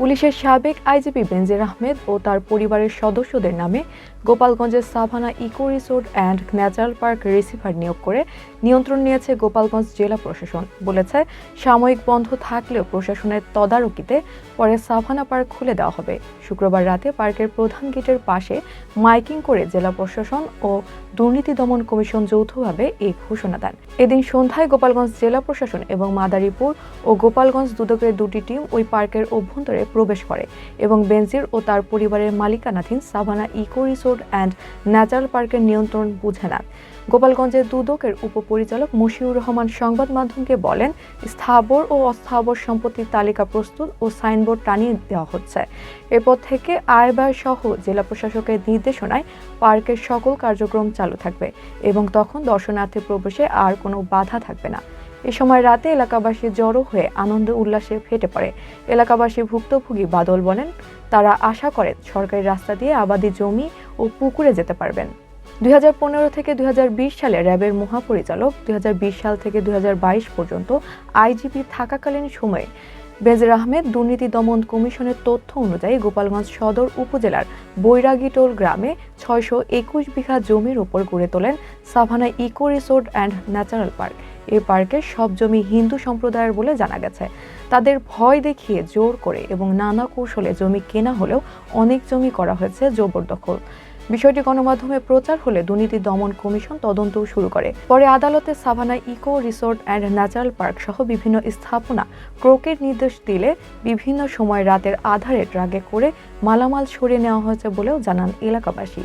পুলিশের সাবেক আইজিপি বেনজির আহমেদ ও তার পরিবারের সদস্যদের নামে গোপালগঞ্জের Savanna eco resort and natural park receiver নিয়োগ করে নিয়ন্ত্রণ নিয়েছে গোপালগঞ্জ জেলা প্রশাসন, বলেছে সাময়িক বন্ধ থাকলেও প্রশাসনের তদারকিতে পরে সাভানা পার্ক খুলে দেওয়া হবে। শুক্রবার রাতে পার্কের প্রধান গেটের পাশে মাইকিং করে জেলা প্রশাসন ও দুর্নীতি দমন কমিশন যৌথভাবে এই ঘোষণা দেন। এদিন সন্ধ্যায় গোপালগঞ্জ জেলা প্রশাসন এবং মাদারীপুর ও গোপালগঞ্জ দুদকের দুটি টিম ওই পার্কের অভ্যন্তরে প্রবেশ করে এবং বেনজির ও তার পরিবারের মালিকানাধীন Savanna eco resort and natural পার্কের নিয়ন্ত্রণ বুঝে নেন। গোপালগঞ্জের দুদকের উপপরিচালক মশিউর রহমান সংবাদ মাধ্যমকে বলেন, স্থাবর ও অস্থাবর সম্পত্তির তালিকা প্রস্তুত ও সাইনবোর্ড টানিয়ে দেওয়া হচ্ছে। এরপর থেকে আয় ব্যয় সহ জেলা প্রশাসকের নির্দেশনায় পার্কের সকল কার্যক্রম চালু থাকবে এবং তখন দর্শনার্থী প্রবেশে আর কোনো বাধা থাকবে না। এ সময় রাতে এলাকাবাসী জড়ো হয়ে আনন্দ উল্লাসে ফেটে পড়ে। এলাকাবাসী ভুক্তভোগী বাদল বলেন, তারা আশা করেন সরকারি রাস্তা দিয়ে আবাদি জমি ও পুকুরে যেতে পারবেন। দুই হাজার পনেরো থেকে দুই হাজার বিশ সালে র্যাবের মহাপরিচালক, দুই হাজার বিশ সাল থেকে দুই হাজার বাইশ পর্যন্ত আইজিপি থাকাকালীন সময়ে বেজর আহমেদ দুর্নীতি দমন কমিশনের তথ্য অনুযায়ী গোপালগঞ্জ সদর উপজেলার বৈরাগীটোল গ্রামে ছয়শো একুশ বিঘা জমির ওপর গড়ে তোলেন Savanna eco resort and natural park. এই পার্কের সব জমি হিন্দু সম্প্রদায়ের বলে জানা গেছে। তাদের ভয় দেখিয়ে জোর করে এবং নানা কৌশলে জমি কেনা হলেও অনেক জমি করা হয়েছে জবরদখল বিষয়টি গণমাধ্যমে প্রচার হলে দুর্নীতি দমন কমিশন তদন্ত শুরু করে। পরে আদালতে Savanna eco resort and natural park সহ বিভিন্ন স্থাপনা ক্রোকের নির্দেশ দিলে বিভিন্ন সময় রাতের আধারে ট্রাকে করে মালামাল সরিয়ে নেওয়া হয়েছে বলেও জানান এলাকাবাসী।